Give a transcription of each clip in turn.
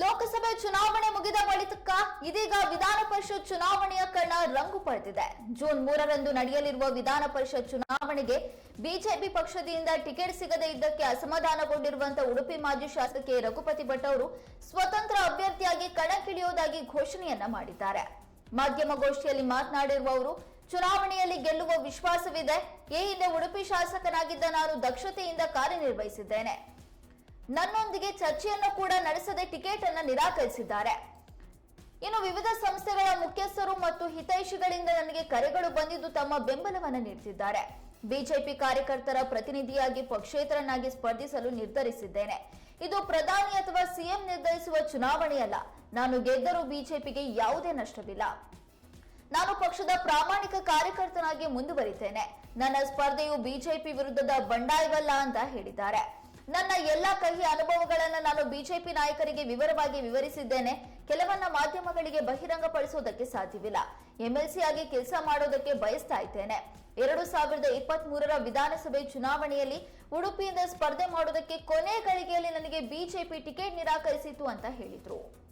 ಲೋಕಸಭೆ ಚುನಾವಣೆ ಮುಗಿದ ಬಳಿಕ ಇದೀಗ ವಿಧಾನ ಪರಿಷತ್ ಚುನಾವಣೆಯ ಕಣ ರಂಗು ಪಡೆದಿದೆ. ಜೂನ್ ಮೂರರಂದು ನಡೆಯಲಿರುವ ವಿಧಾನ ಪರಿಷತ್ ಚುನಾವಣೆಗೆ ಬಿಜೆಪಿ ಪಕ್ಷದಿಂದ ಟಿಕೆಟ್ ಸಿಗದೇ ಇದ್ದಕ್ಕೆ ಅಸಮಾಧಾನಗೊಂಡಿರುವಂತಹ ಉಡುಪಿ ಮಾಜಿ ಶಾಸಕಿ ರಘುಪತಿ ಭಟ್ ಅವರು ಸ್ವತಂತ್ರ ಅಭ್ಯರ್ಥಿಯಾಗಿ ಕಣಕ್ಕಿಳಿಯುವುದಾಗಿ ಘೋಷಣೆಯನ್ನ ಮಾಡಿದ್ದಾರೆ. ಮಾಧ್ಯಮಗೋಷ್ಠಿಯಲ್ಲಿ ಮಾತನಾಡಿರುವ ಅವರು, ಚುನಾವಣೆಯಲ್ಲಿ ಗೆಲ್ಲುವ ವಿಶ್ವಾಸವಿದೆ. ಈ ಹಿಂದೆ ಉಡುಪಿ ಶಾಸಕನಾಗಿದ್ದ ನಾನು ದಕ್ಷತೆಯಿಂದ ಕಾರ್ಯನಿರ್ವಹಿಸಿದ್ದೇನೆ. ನನ್ನೊಂದಿಗೆ ಚರ್ಚೆಯನ್ನು ಕೂಡ ನಡೆಸದೆ ಟಿಕೆಟ್ ಅನ್ನು ನಿರಾಕರಿಸಿದ್ದಾರೆ. ಇನ್ನು ವಿವಿಧ ಸಂಸ್ಥೆಗಳ ಮುಖ್ಯಸ್ಥರು ಮತ್ತು ಹಿತೈಷಿಗಳಿಂದ ನನಗೆ ಕರೆಗಳು ಬಂದಿದ್ದು ತಮ್ಮ ಬೆಂಬಲವನ್ನು ನೀಡುತ್ತಿದ್ದಾರೆ ಬಿಜೆಪಿ ಕಾರ್ಯಕರ್ತರ ಪ್ರತಿನಿಧಿಯಾಗಿ ಪಕ್ಷೇತರನಾಗಿ ಸ್ಪರ್ಧಿಸಲು ನಿರ್ಧರಿಸಿದ್ದೇನೆ. ಇದು ಪ್ರಧಾನಿ ಅಥವಾ ಸಿಎಂ ನಿರ್ಧರಿಸುವ ಚುನಾವಣೆಯಲ್ಲ ನಾನು ಗೆದ್ದರೂ ಬಿಜೆಪಿಗೆ ಯಾವುದೇ ನಷ್ಟವಿಲ್ಲ. ನಾನು ಪಕ್ಷದ ಪ್ರಾಮಾಣಿಕ ಕಾರ್ಯಕರ್ತನಾಗಿ ಮುಂದುವರಿತೇನೆ. ನನ್ನ ಸ್ಪರ್ಧೆಯು ಬಿಜೆಪಿ ವಿರುದ್ಧದ ಬಂಡಾಯವಲ್ಲ ಅಂತ ಹೇಳಿದ್ದಾರೆ. ನನ್ನ ಎಲ್ಲಾ ಕಹಿ ಅನುಭವಗಳನ್ನು ನಾನು ಬಿಜೆಪಿ ನಾಯಕರಿಗೆ ವಿವರವಾಗಿ ವಿವರಿಸಿದ್ದೇನೆ. ಕೆಲವನ್ನ ಮಾಧ್ಯಮಗಳಿಗೆ ಬಹಿರಂಗಪಡಿಸುವುದಕ್ಕೆ ಸಾಧ್ಯವಿಲ್ಲ. ಎಂಎಲ್ಸಿ ಆಗಿ ಕೆಲಸ ಮಾಡೋದಕ್ಕೆ ಬಯಸ್ತಾ ಇದ್ದೇನೆ. ಎರಡು ಸಾವಿರದ ಇಪ್ಪತ್ತ್ ಮೂರರ ವಿಧಾನಸಭೆ ಚುನಾವಣೆಯಲ್ಲಿ ಉಡುಪಿಯಿಂದ ಸ್ಪರ್ಧೆ ಮಾಡೋದಕ್ಕೆ ಕೊನೆ ಗಳಿಗೆಯಲ್ಲಿ ನನಗೆ ಬಿಜೆಪಿ ಟಿಕೆಟ್ ನಿರಾಕರಿಸಿತು ಅಂತ ಹೇಳಿದ್ರು.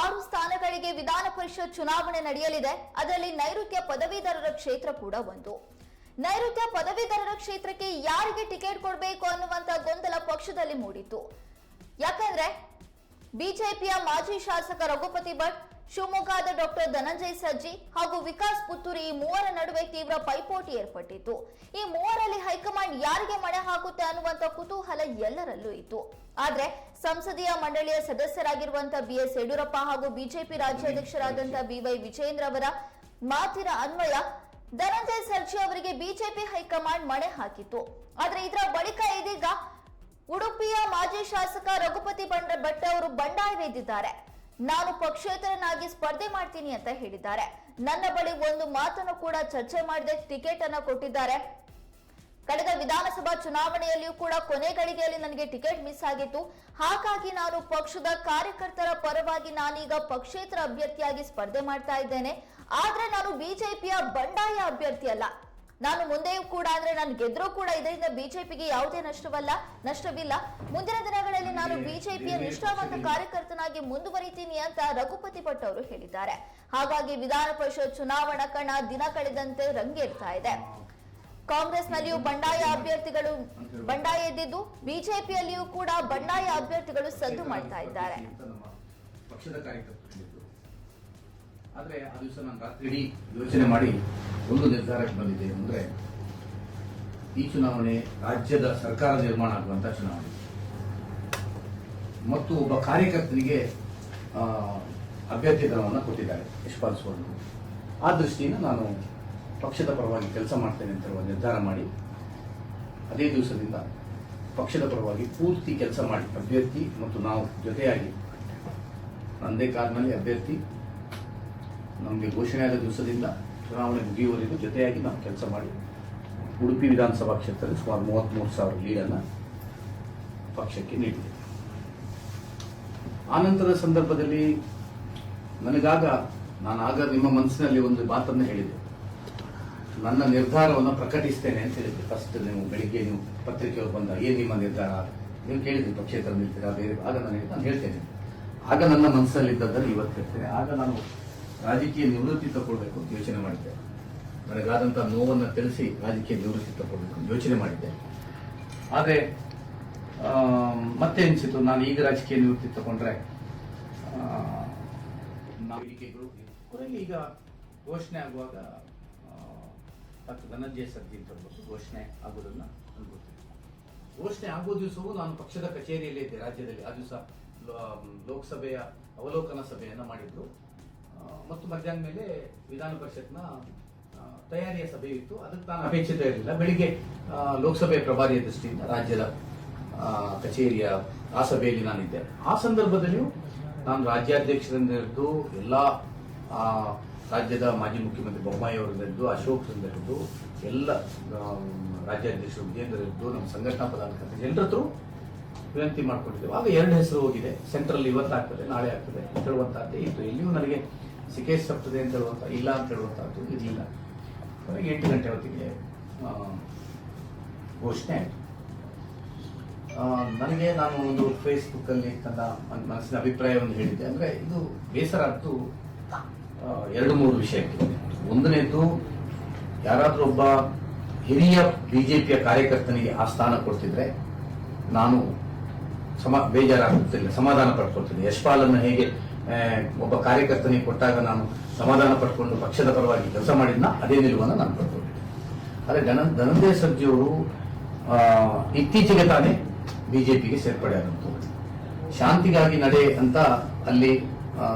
ಆರು ಸ್ಥಾನಗಳಿಗೆ ವಿಧಾನ ಪರಿಷತ್ ಚುನಾವಣೆ ನಡೆಯಲಿದೆ. ಅದರಲ್ಲಿ ನೈಋತ್ಯ ಪದವೀಧರರ ಕ್ಷೇತ್ರ ಕೂಡ ಒಂದು. ನೈಋತ್ಯ ಪದವೀಧರರ ಕ್ಷೇತ್ರಕ್ಕೆ ಯಾರಿಗೆ ಟಿಕೆಟ್ ಕೊಡಬೇಕು ಅನ್ನುವಂತ ಗೊಂದಲ ಪಕ್ಷದಲ್ಲಿ ಮೂಡಿತು ಯಾಕಂದ್ರೆ ಬಿಜೆಪಿಯ ಮಾಜಿ ಶಾಸಕ ರಘುಪತಿ ಭಟ್, ಶಿವಮೊಗ್ಗದ ಡಾಕ್ಟರ್ ಧನಂಜಯ ಸಜ್ಜಿ ಹಾಗೂ ವಿಕಾಸ್ ಪುತ್ತೂರಿ ಈ ಮೂವರ ನಡುವೆ ತೀವ್ರ ಪೈಪೋಟಿ ಏರ್ಪಟ್ಟಿತ್ತು. ಈ ಮೂವರಲ್ಲಿ ಹೈಕಮಾಂಡ್ ಯಾರಿಗೆ ಮಣೆ ಹಾಕುತ್ತೆ ಅನ್ನುವಂತ ಕುತೂಹಲ ಎಲ್ಲರಲ್ಲೂ ಇತ್ತು. ಆದ್ರೆ ಸಂಸದೀಯ ಮಂಡಳಿಯ ಸದಸ್ಯರಾಗಿರುವಂತಹ ಬಿಎಸ್ ಯಡಿಯೂರಪ್ಪ ಹಾಗೂ ಬಿಜೆಪಿ ರಾಜ್ಯಾಧ್ಯಕ್ಷರಾದಂತಹ ಬಿವೈ ವಿಜಯೇಂದ್ರ ಅವರ ಮಾತಿನ ಅನ್ವಯ ಧನಂಜಯ ಸರ್ಜಿ ಅವರಿಗೆ ಬಿಜೆಪಿ ಹೈಕಮಾಂಡ್ ಮಣೆ ಹಾಕಿತ್ತು. ಆದ್ರೆ ಇದರ ಬಳಿಕ ಇದೀಗ ಉಡುಪಿಯ ಮಾಜಿ ಶಾಸಕ ರಘುಪತಿ ಬಂಡ ಭಟ್ ಅವರು ಬಂಡಾಯವೆದ್ದಿದ್ದಾರೆ ನಾನು ಪಕ್ಷೇತರನಾಗಿ ಸ್ಪರ್ಧೆ ಮಾಡ್ತೀನಿ ಅಂತ ಹೇಳಿದ್ದಾರೆ. ನನ್ನ ಬಳಿ ಒಂದು ಮಾತನ್ನು ಕೂಡ ಚರ್ಚೆ ಮಾಡದೆ ಟಿಕೆಟ್ ಅನ್ನ ಕೊಟ್ಟಿದ್ದಾರೆ. ಕಳೆದ ವಿಧಾನಸಭಾ ಚುನಾವಣೆಯಲ್ಲಿಯೂ ಕೂಡ ಕೊನೆ ಗಳಿಗೆಯಲ್ಲಿ ನನಗೆ ಟಿಕೆಟ್ ಮಿಸ್ ಆಗಿತ್ತು. ಹಾಗಾಗಿ ನಾನು ಪಕ್ಷದ ಕಾರ್ಯಕರ್ತರ ಪರವಾಗಿ ನಾನೀಗ ಪಕ್ಷೇತರ ಅಭ್ಯರ್ಥಿಯಾಗಿ ಸ್ಪರ್ಧೆ ಮಾಡ್ತಾ ಇದ್ದೇನೆ. ಆದ್ರೆ ನಾನು ಬಿಜೆಪಿಯ ಬಂಡಾಯ ಅಭ್ಯರ್ಥಿ ಅಲ್ಲ. ನಾನು ಮುಂದೆಯೂ ಕೂಡ ಅಂದ್ರೆ ನಾನು ಗೆದ್ರೂ ಕೂಡ ಇದರಿಂದ ಬಿಜೆಪಿಗೆ ಯಾವುದೇ ನಷ್ಟವಲ್ಲ ನಷ್ಟವಿಲ್ಲ. ಮುಂದಿನ ದಿನಗಳಲ್ಲಿ ನಾನು ಬಿಜೆಪಿಯ ನಿಷ್ಠಾವಂತ ಕಾರ್ಯಕರ್ತನಾಗಿ ಮುಂದುವರಿತೀನಿ ಅಂತ ರಘುಪತಿ ಭಟ್ ಅವರು ಹೇಳಿದ್ದಾರೆ. ಹಾಗಾಗಿ ವಿಧಾನ ಪರಿಷತ್ ಚುನಾವಣಾ ಕಣ ದಿನ ಕಳೆದಂತೆ ರಂಗೇರ್ತಾ ಇದೆ. ಕಾಂಗ್ರೆಸ್ನಲ್ಲಿಯೂ ಬಂಡಾಯ ಅಭ್ಯರ್ಥಿಗಳು ಬಂಡಾಯ ಎದ್ದಿದ್ದು, ಬಿಜೆಪಿಯಲ್ಲಿಯೂ ಕೂಡ ಬಂಡಾಯ ಅಭ್ಯರ್ಥಿಗಳು ಸದ್ದು ಮಾಡ್ತಾ ಇದ್ದಾರೆ. ಆ ದಿವಸ ನಾನು ರಾತ್ರಿ ಇಡೀ ಯೋಚನೆ ಮಾಡಿ ಒಂದು ನಿರ್ಧಾರಕ್ಕೆ ಬಂದಿದೆ ಅಂದ್ರೆ ಈ ಚುನಾವಣೆ ರಾಜ್ಯದ ಸರ್ಕಾರ ನಿರ್ಮಾಣ ಆಗುವಂತ ಚುನಾವಣೆ. ಮತ್ತು ಒಬ್ಬ ಕಾರ್ಯಕರ್ತನಿಗೆ ಅಭ್ಯರ್ಥಿ ಅಭ್ಯರ್ಥಿತ್ವವನ್ನು ಕೊಟ್ಟಿದ್ದಾರೆ ಯಶಪಾಲ್ ಆ ದೃಷ್ಟಿಯಿಂದ ನಾನು ಪಕ್ಷದ ಪರವಾಗಿ ಕೆಲಸ ಮಾಡ್ತೇನೆ ಅಂತ ನಿರ್ಧಾರ ಮಾಡಿ, ಅದೇ ದಿವಸದಿಂದ ಪಕ್ಷದ ಪರವಾಗಿ ಪೂರ್ತಿ ಕೆಲಸ ಮಾಡಿ, ಅಭ್ಯರ್ಥಿ ಮತ್ತು ನಾವು ಜೊತೆಯಾಗಿ, ನಂದೇ ಕಾರ್ನಲ್ಲಿ ಅಭ್ಯರ್ಥಿ, ನಮಗೆ ಘೋಷಣೆಯಾದ ದಿವಸದಿಂದ ಚುನಾವಣೆ ಮುಗಿಯುವವರೆಗೂ ಜೊತೆಯಾಗಿ ನಾವು ಕೆಲಸ ಮಾಡಿ, ಉಡುಪಿ ವಿಧಾನಸಭಾ ಕ್ಷೇತ್ರದಲ್ಲಿ ಸುಮಾರು ಮೂವತ್ತ್ಮೂರು ಸಾವಿರ ಲೀಡನ್ನು ಪಕ್ಷಕ್ಕೆ ನೀಡಿದೆ. ಆನಂತರದ ಸಂದರ್ಭದಲ್ಲಿ ನನಗಾಗ ನಾನು ಆಗ ನಿಮ್ಮ ಮನಸ್ಸಿನಲ್ಲಿ ಒಂದು ಮಾತನ್ನು ಹೇಳಿದೆ. ನನ್ನ ನಿರ್ಧಾರವನ್ನು ಪ್ರಕಟಿಸ್ತೇನೆ ಅಂತ ಹೇಳಿದ್ರು ಫಸ್ಟ್ ನೀವು ಬೆಳಿಗ್ಗೆ ನೀವು ಪತ್ರಿಕೆಯವರು ಬಂದ ಏನು ನಿಮ್ಮ ನಿರ್ಧಾರ? ನೀವು ಕೇಳಿದ್ರಿ ಪಕ್ಷೇತರ ನಿಲ್ತೀರಾ, ಬೇರೆ ಆಗ ನಾನು ನಾನು ಹೇಳ್ತೇನೆ. ಆಗ ನನ್ನ ಮನಸ್ಸಲ್ಲಿದ್ದದ್ದನ್ನು ಇವತ್ತು ಹೇಳ್ತೇನೆ. ಆಗ ನಾನು ರಾಜಕೀಯ ನಿವೃತ್ತಿ ತಗೊಳ್ಬೇಕು ಅಂತ ಯೋಚನೆ ಮಾಡಿದ್ದೆ. ನನಗಾದಂಥ ನೋವನ್ನು ತಿಳಿಸಿ ರಾಜಕೀಯ ನಿವೃತ್ತಿ ತಗೊಳ್ಬೇಕು ಅಂತ ಯೋಚನೆ ಮಾಡಿದ್ದೆ. ಆದರೆ ಮತ್ತೆ ಅನಿಸಿತು ನಾನು ಈಗ ರಾಜಕೀಯ ನಿವೃತ್ತಿ ತಗೊಂಡ್ರೆ ನಾವು ಈಗ ಘೋಷಣೆ ಆಗುವಾಗ ಧನಂಜಯ ಸರ್ಜಿ ಅಂತ ಹೇಳ್ಬಿಟ್ಟು ಘೋಷಣೆ ಆಗೋದನ್ನ ಘೋಷಣೆ ಆಗೋ ದಿವಸವೂ ನಾನು ಪಕ್ಷದ ಕಚೇರಿಯಲ್ಲೇ ಇದ್ದೆ, ರಾಜ್ಯದಲ್ಲಿ. ಆ ದಿವಸ ಲೋಕಸಭೆಯ ಅವಲೋಕನ ಸಭೆಯನ್ನು ಮಾಡಿದ್ರು ಮತ್ತು ಮಧ್ಯಾಹ್ನ ಮೇಲೆ ವಿಧಾನ ಪರಿಷತ್ನ ತಯಾರಿಯ ಸಭೆ ಇತ್ತು. ಅದಕ್ಕೆ ನಾನು ಅಪೇಕ್ಷಿತ ಇರಲಿಲ್ಲ ಬೆಳಿಗ್ಗೆ ಲೋಕಸಭೆ ಪ್ರಭಾರಿಯ ದೃಷ್ಟಿಯಿಂದ ರಾಜ್ಯದ ಕಚೇರಿಯ, ಆ ಸಭೆಯಲ್ಲಿ ನಾನಿದ್ದೆ. ಆ ಸಂದರ್ಭದಲ್ಲಿಯೂ ನಾನು ರಾಜ್ಯಾಧ್ಯಕ್ಷರಿಂದ ಹಿಡಿದು ಎಲ್ಲ ರಾಜ್ಯದ ಮಾಜಿ ಮುಖ್ಯಮಂತ್ರಿ ಬೊಮ್ಮಾಯಿ ಅವರಿಂದ ಅಶೋಕ್ ಸಂದರ್ಭದ್ದು ಎಲ್ಲ ರಾಜ್ಯಾಧ್ಯಕ್ಷರು ವಿಜೇಂದ್ರ ಇದ್ದು ನಮ್ಮ ಸಂಘಟನಾ ಪದಾಧಿಕಾರಿ ಎಲ್ಲರತ್ರೂ ವಿನಂತಿ ಮಾಡ್ಕೊಂಡಿದ್ದೇವೆ. ಆಗ ಎರಡು ಹೆಸರು ಹೋಗಿದೆ. ಸೆಂಟ್ರಲ್ ಇವತ್ತು ಆಗ್ತದೆ, ನಾಳೆ ಆಗ್ತದೆ ಅಂತ ಹೇಳುವಂತಹದ್ದೇ ಇತ್ತು. ಎಲ್ಲಿಯೂ ನನಗೆ ಸಿಕೇಶ್ ಸಪ್ತದೆ ಅಂತ ಹೇಳುವಂಥ ಇಲ್ಲ ಅಂತ ಹೇಳುವಂತಹದ್ದು ಇರಲಿಲ್ಲ ಕೊನೆಗೆ ಎಂಟು ಗಂಟೆ ಹೊತ್ತಿಗೆ ಘೋಷಣೆ ಆಯಿತು. ನನಗೆ ನಾನು ಒಂದು ಫೇಸ್ಬುಕ್ಕಲ್ಲಿ ನನ್ನ ಮನ್- ಮನಸ್ಸಿನ ಅಭಿಪ್ರಾಯವನ್ನು ಹೇಳಿದ್ದೆ. ಅಂದ್ರೆ ಇದು ಬೇಸರ ಅಂತೂ ಎರಡು ಮೂರು ವಿಷಯಕ್ಕೆ ಒಂದನೇದು, ಯಾರಾದರೂ ಒಬ್ಬ ಹಿರಿಯ ಬಿಜೆಪಿಯ ಕಾರ್ಯಕರ್ತನಿಗೆ ಆ ಸ್ಥಾನ ಕೊಡ್ತಿದ್ರೆ ನಾನು ಸಮ ಬೇಜಾರಾಗುತ್ತಿಲ್ಲ ಸಮಾಧಾನ ಪಡ್ಕೊಳ್ತೀನಿ. ಯಶ್ಪಾಲನ್ನು ಹೇಗೆ ಒಬ್ಬ ಕಾರ್ಯಕರ್ತನಿಗೆ ಕೊಟ್ಟಾಗ ನಾನು ಸಮಾಧಾನ ಪಡ್ಕೊಂಡು ಪಕ್ಷದ ಪರವಾಗಿ ಕೆಲಸ ಮಾಡಿದ್ನ? ಅದೇ ನಿಲುವನ್ನು ನಾನು ಪಡ್ಕೊಂಡಿದ್ದೆ ಆದರೆ ಧನ, ಧನಂಜಯ ಸರ್ಜಿಯವರು ಇತ್ತೀಚೆಗೆ ತಾನೇ ಬಿಜೆಪಿಗೆ ಸೇರ್ಪಡೆ ಆದಂಥವ್ರು ಶಾಂತಿಗಾಗಿ ನಡೆ ಅಂತ ಅಲ್ಲಿ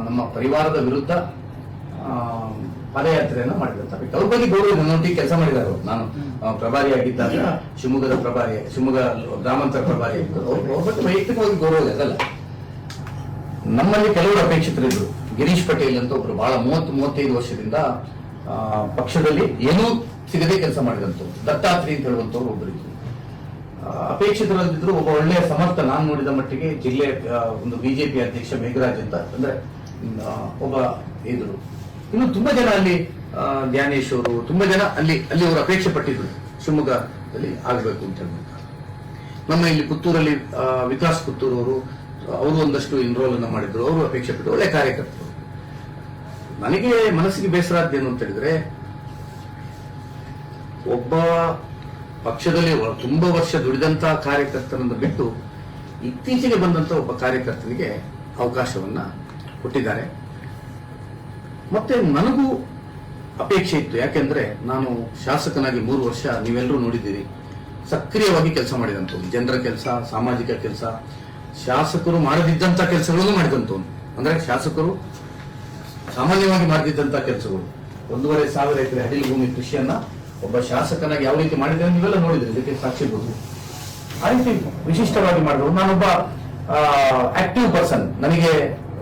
ನಮ್ಮ ಪರಿವಾರದ ವಿರುದ್ಧ ಪಾದಯಾತ್ರೆಯನ್ನು ಮಾಡಿದಂತ. ಅವ್ರ ಬಗ್ಗೆ ಗೌರವ. ನನ್ನೊಟ್ಟಿಗೆ ಕೆಲಸ ಮಾಡಿದ್ದಾರೆ ನಾನು ಪ್ರಭಾರಿಯಾಗಿದ್ದಾಗ ಶಿವಮೊಗ್ಗದ ಪ್ರಭಾರಿ ಶಿವಮೊಗ್ಗ ಗ್ರಾಮಾಂತರ ಪ್ರಭಾರಿ ಅವ್ರ ಬಗ್ಗೆ ವೈಯಕ್ತಿಕವಾಗಿ ಗೌರವ ಅದಲ್ಲ ನಮ್ಮಲ್ಲಿ ಕೆಲವರು ಅಪೇಕ್ಷಿತರಿದ್ರು ಗಿರೀಶ್ ಪಟೇಲ್ ಅಂತ ಒಬ್ರು ಬಹಳ ಮೂವತ್ತು ಮೂವತ್ತೈದು ವರ್ಷದಿಂದ ಪಕ್ಷದಲ್ಲಿ ಏನೂ ಸಿಗದೆ ಕೆಲಸ ಮಾಡಿದಂಥವ್ರು. ದತ್ತಾತ್ರಿ ಅಂತ ಹೇಳುವಂಥವ್ರು ಒಬ್ಬರಿದ್ರು ಅಪೇಕ್ಷಿತರಲ್ಲಿದ್ರು ಒಬ್ಬ ಒಳ್ಳೆಯ ಸಮರ್ಥ ನಾನು ನೋಡಿದ ಮಟ್ಟಿಗೆ ಜಿಲ್ಲೆ ಆ, ಒಂದು ಬಿಜೆಪಿ ಅಧ್ಯಕ್ಷ ಮೇಘರಾಜ್ ಅಂತ ಅಂದ್ರೆ ಒಬ್ಬ ಇದ್ರು ಇನ್ನು ತುಂಬಾ ಜನ ಅಲ್ಲಿ ಜ್ಞಾನೇಶ್ವರು ತುಂಬಾ ಜನ ಅಲ್ಲಿ ಅಲ್ಲಿ ಅವರು ಅಪೇಕ್ಷೆ ಪಟ್ಟಿದ್ರು. ಶಿವಮೊಗ್ಗದಲ್ಲಿ ಆಗಬೇಕು ಅಂತ ಹೇಳ್ಬಿಟ್ಟು. ನಮ್ಮ ಇಲ್ಲಿ ಪುತ್ತೂರಲ್ಲಿ ವಿಕಾಸ್ ಪುತ್ತೂರು ಅವರು ಅವರು ಒಂದಷ್ಟು ಎನ್ರೋಲ್ ಅನ್ನ ಮಾಡಿದ್ರು. ಅವರು ಅಪೇಕ್ಷೆ ಪಟ್ಟರು ಒಳ್ಳೆ ಕಾರ್ಯಕರ್ತರು. ನನಗೆ ಮನಸ್ಸಿಗೆ ಬೇಸರ ಏನು ಅಂತ ಹೇಳಿದ್ರೆ, ಒಬ್ಬ ಪಕ್ಷದಲ್ಲಿ ತುಂಬಾ ವರ್ಷ ದುಡಿದಂತ ಕಾರ್ಯಕರ್ತನನ್ನು ಬಿಟ್ಟು ಇತ್ತೀಚೆಗೆ ಬಂದಂತ ಒಬ್ಬ ಕಾರ್ಯಕರ್ತನಿಗೆ ಅವಕಾಶವನ್ನ ಕೊಟ್ಟಿದ್ದಾರೆ. ಮತ್ತೆ ನನಗೂ ಅಪೇಕ್ಷೆ ಇತ್ತು. ಯಾಕೆಂದ್ರೆ ನಾನು ಶಾಸಕನಾಗಿ ಮೂರು ವರ್ಷ ನೀವೆಲ್ಲರೂ ನೋಡಿದ್ದೀರಿ. ಸಕ್ರಿಯವಾಗಿ ಕೆಲಸ ಮಾಡಿದಂಥವ್ನು. ಜನರ ಕೆಲಸ, ಸಾಮಾಜಿಕ ಕೆಲಸ, ಶಾಸಕರು ಮಾಡದಿದ್ದಂತ ಕೆಲಸಗಳನ್ನು ಮಾಡಿದಂಥವ್ನು. ಅಂದ್ರೆ ಶಾಸಕರು ಸಾಮಾನ್ಯವಾಗಿ ಮಾಡದಿದ್ದಂತ ಕೆಲಸಗಳು. ಒಂದೂವರೆ ಸಾವಿರ ಎಕರೆ ಅಡಿಲು ಭೂಮಿ ಕೃಷಿಯನ್ನ ಒಬ್ಬ ಶಾಸಕನಾಗಿ ಯಾವ ರೀತಿ ಮಾಡಿದ್ರೆ ನೀವೆಲ್ಲ ನೋಡಿದ್ರಿ. ಇದಕ್ಕೆ ಸಾಕ್ಷಿಬಹುದು ಆ ರೀತಿ ವಿಶಿಷ್ಟವಾಗಿ ಮಾಡಿದ್ರು. ನಾನೊಬ್ಬ ಆಕ್ಟಿವ್ ಪರ್ಸನ್ ನನಗೆ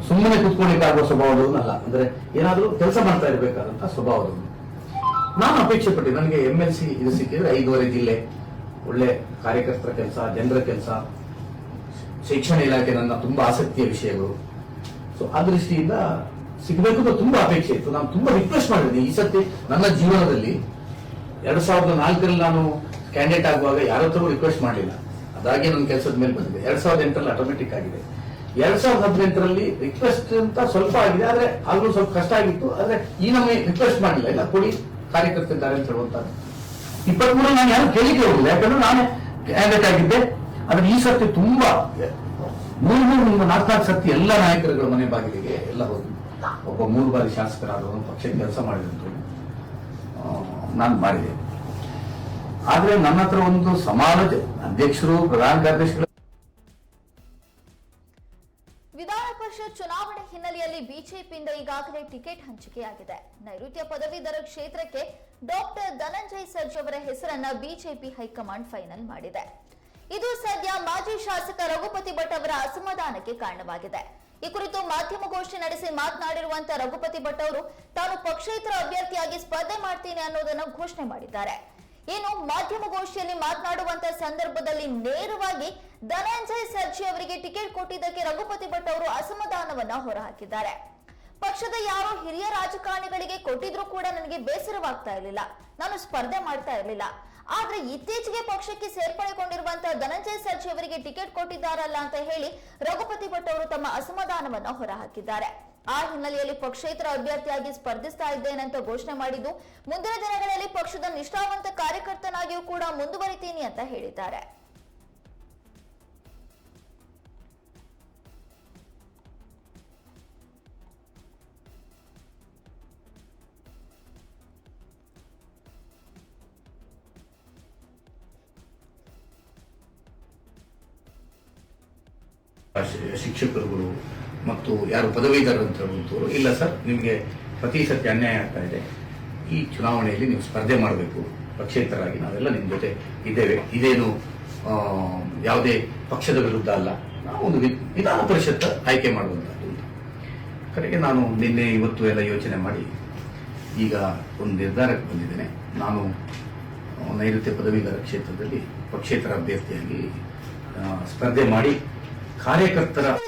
ಸುಮ್ಮನೆ ಕುತ್ಕೊಳ್ಳಿಕ್ಕಾಗುವ ಸ್ವಭಾವದವನ್ನಲ್ಲ ಅಂದ್ರೆ ಏನಾದರೂ ಕೆಲಸ ಮಾಡ್ತಾ ಇರಬೇಕಾದಂತಹ ಸ್ವಭಾವದವನು. ನಾನು ಅಪೇಕ್ಷೆ ಪಟ್ಟೆ ನನಗೆ ಎಂ ಎಲ್ ಸಿ ಇದು ಸಿಕ್ಕಿದ್ರೆ ಐದೂವರೆ ಜಿಲ್ಲೆ. ಒಳ್ಳೆ ಕಾರ್ಯಕರ್ತರ ಕೆಲಸ, ಜನರ ಕೆಲಸ, ಶಿಕ್ಷಣ ಇಲಾಖೆ ನನ್ನ ತುಂಬಾ ಆಸಕ್ತಿಯ ವಿಷಯಗಳು. ಸೊ ಆ ದೃಷ್ಟಿಯಿಂದ ಸಿಗಬೇಕು ಅಂತ ತುಂಬಾ ಅಪೇಕ್ಷೆ ಇತ್ತು. ನಾನು ತುಂಬಾ ರಿಕ್ವೆಸ್ಟ್ ಮಾಡಿದ್ದೆ ಈ ಸತಿ ನನ್ನ ಜೀವನದಲ್ಲಿ ಎರಡ್ ಸಾವಿರದ ನಾಲ್ಕರಲ್ಲಿ ನಾನು ಕ್ಯಾಂಡಿಡೇಟ್ ಆಗುವಾಗ ಯಾರ ಹತ್ರವೂ ರಿಕ್ವೆಸ್ಟ್ ಮಾಡಲಿಲ್ಲ. ಅದಾಗೆ ನನ್ನ ಕೆಲಸದ ಮೇಲೆ ಬಂದಿದೆ. ಎರಡ್ ಸಾವಿರದ ಎಂಟರಲ್ಲಿ ಆಟೋಮೆಟಿಕ್ ಆಗಿದೆ. ಎರಡ್ ಸಾವಿರದ ಹದಿನೆಂಟರಲ್ಲಿ ರಿಕ್ವೆಸ್ಟ್ ಅಂತ ಸ್ವಲ್ಪ ಆಗಿದೆ, ಆದ್ರೆ ಅದು ಸ್ವಲ್ಪ ಕಷ್ಟ ಆಗಿತ್ತು. ಆದ್ರೆ ಈ ನಮಗೆ ರಿಕ್ವೆಸ್ಟ್ ಮಾಡಿಲ್ಲ. ಇಲ್ಲ, ಕೊಡಿ ಕಾರ್ಯಕರ್ತಿದ್ದಾರೆ ಅಂತ ಹೇಳುವಂತದ್ದು ಇಪ್ಪತ್ಮೂರು ನಾನು ಯಾರು ಕೇಳಿಕೆ ಹೋಗಿಲ್ಲ. ಯಾಕಂದ್ರೆ ನಾನೇ ಕ್ಯಾಂಡಿಡೇಟ್ ಆಗಿದ್ದೆ. ಆದ್ರೆ ಈ ಸರ್ತಿ ತುಂಬಾ, ಮೂರು ಮೂರು ನಾಲ್ಕು ನಾಲ್ಕು ಸರ್ತಿ ಎಲ್ಲ ನಾಯಕರುಗಳ ಮನೆ ಬಾಗಿಲಿಗೆ ಎಲ್ಲ ಹೋಗಿ ಒಬ್ಬ ಮೂರು ಬಾರಿ ಶಾಸಕರಾದವನು ಪಕ್ಷಕ್ಕೆ ಕೆಲಸ ಮಾಡಿದಂಥವ್ರು ನಾನು ಮಾಡಿದೆ. ಆದ್ರೆ ನನ್ನ ಹತ್ರ ಒಂದು ಸಮಾಜ ಅಧ್ಯಕ್ಷರು, ಪ್ರಧಾನ ಕಾರ್ಯದರ್ಶಿಗಳು ಚುನಾವಣೆ ಹಿನ್ನೆಲೆಯಲ್ಲಿ ಬಿಜೆಪಿಯಿಂದ ಈಗಾಗಲೇ ಟಿಕೆಟ್ ಹಂಚಿಕೆಯಾಗಿದೆ. ನೈಋತ್ಯ ಪದವೀಧರ ಕ್ಷೇತ್ರಕ್ಕೆ ಡಾಕ್ಟರ್ ಧನಂಜಯ್ ಸರ್ಜ್ ಅವರ ಹೆಸರನ್ನ ಬಿಜೆಪಿ ಹೈಕಮಾಂಡ್ ಫೈನಲ್ ಮಾಡಿದೆ. ಇದು ಸದ್ಯ ಮಾಜಿ ಶಾಸಕ ರಘುಪತಿ ಭಟ್ ಅವರ ಅಸಮಾಧಾನಕ್ಕೆ ಕಾರಣವಾಗಿದೆ. ಈ ಕುರಿತು ಮಾಧ್ಯಮಗೋಷ್ಠಿ ನಡೆಸಿ ಮಾತನಾಡಿರುವಂತಹ ರಘುಪತಿ ಭಟ್ ಅವರು, ತಾನು ಪಕ್ಷೇತರ ಅಭ್ಯರ್ಥಿಯಾಗಿ ಸ್ಪರ್ಧೆ ಮಾಡ್ತೀನಿ ಅನ್ನೋದನ್ನು ಘೋಷಣೆ ಮಾಡಿದ್ದಾರೆ. ಇನ್ನು ಮಾಧ್ಯಮಗೋಷ್ಠಿಯಲ್ಲಿ ಮಾತನಾಡುವಂತ ಸಂದರ್ಭದಲ್ಲಿ ನೇರವಾಗಿ ಧನಂಜಯ್ ಸರ್ಜಿ ಅವರಿಗೆ ಟಿಕೆಟ್ ಕೊಟ್ಟಿದ್ದಕ್ಕೆ ರಘುಪತಿ ಭಟ್ ಅವರು ಅಸಮಾಧಾನವನ್ನ ಹೊರಹಾಕಿದ್ದಾರೆ. ಪಕ್ಷದ ಯಾರೋ ಹಿರಿಯ ರಾಜಕಾರಣಿಗಳಿಗೆ ಕೊಟ್ಟಿದ್ರು ಕೂಡ ನನಗೆ ಬೇಸರವಾಗ್ತಾ ಇರಲಿಲ್ಲ. ನಾನು ಸ್ಪರ್ಧೆ ಮಾಡ್ತಾ ಇರಲಿಲ್ಲ. ಆದ್ರೆ ಇತ್ತೀಚೆಗೆ ಪಕ್ಷಕ್ಕೆ ಸೇರ್ಪಡೆಗೊಂಡಿರುವಂತಹ ಧನಂಜಯ ಸರ್ಜಿ ಅವರಿಗೆ ಟಿಕೆಟ್ ಕೊಟ್ಟಿದ್ದಾರಲ್ಲ ಅಂತ ಹೇಳಿ ರಘುಪತಿ ಭಟ್ ಅವರು ತಮ್ಮ ಅಸಮಾಧಾನವನ್ನ ಹೊರಹಾಕಿದ್ದಾರೆ. ಆ ಹಿನ್ನೆಲೆಯಲ್ಲಿ ಪಕ್ಷೇತರ ಅಭ್ಯರ್ಥಿಯಾಗಿ ಸ್ಪರ್ಧಿಸ್ತಾ ಅಂತ ಘೋಷಣೆ ಮಾಡಿದ್ದು, ಮುಂದಿನ ದಿನಗಳಲ್ಲಿ ಪಕ್ಷದ ನಿಷ್ಠಾವಂತ ಕಾರ್ಯಕರ್ತನಾಗಿಯೂ ಕೂಡ ಮುಂದುವರಿತೀನಿ ಅಂತ ಹೇಳಿದ್ದಾರೆ. ಶಿಕ್ಷಕರುಗಳು ಮತ್ತು ಯಾರು ಪದವೀಧರಂತವರು ಇಲ್ಲ ಸರ್, ನಿಮಗೆ ಪ್ರತಿ ಸತ್ಯ ಅನ್ಯಾಯ ಆಗ್ತಾ ಇದೆ. ಈ ಚುನಾವಣೆಯಲ್ಲಿ ನೀವು ಸ್ಪರ್ಧೆ ಮಾಡಬೇಕು, ಪಕ್ಷೇತರಾಗಿ ನಾವೆಲ್ಲ ನಿಮ್ಮ ಜೊತೆ ಇದ್ದೇವೆ. ಇದೇನು ಯಾವುದೇ ಪಕ್ಷದ ವಿರುದ್ಧ ಅಲ್ಲ, ನಾವು ಒಂದು ವಿ- ವಿಧಾನ ಪರಿಷತ್ ಆಯ್ಕೆ ಮಾಡುವಂಥದ್ದು ಕಡೆಗೆ ನಾನು ನಿನ್ನೆ ಇವತ್ತು ಎಲ್ಲ ಯೋಚನೆ ಮಾಡಿ, ಈಗ ಒಂದು ನಿರ್ಧಾರಕ್ಕೆ ಬಂದಿದ್ದೇನೆ. ನಾನು ನೈಋತ್ಯ ಪದವೀಧರ ಕ್ಷೇತ್ರದಲ್ಲಿ ಪಕ್ಷೇತರ ಅಭ್ಯರ್ಥಿಯಾಗಿ ಸ್ಪರ್ಧೆ ಮಾಡಿ, ಕಾರ್ಯಕರ್ತರ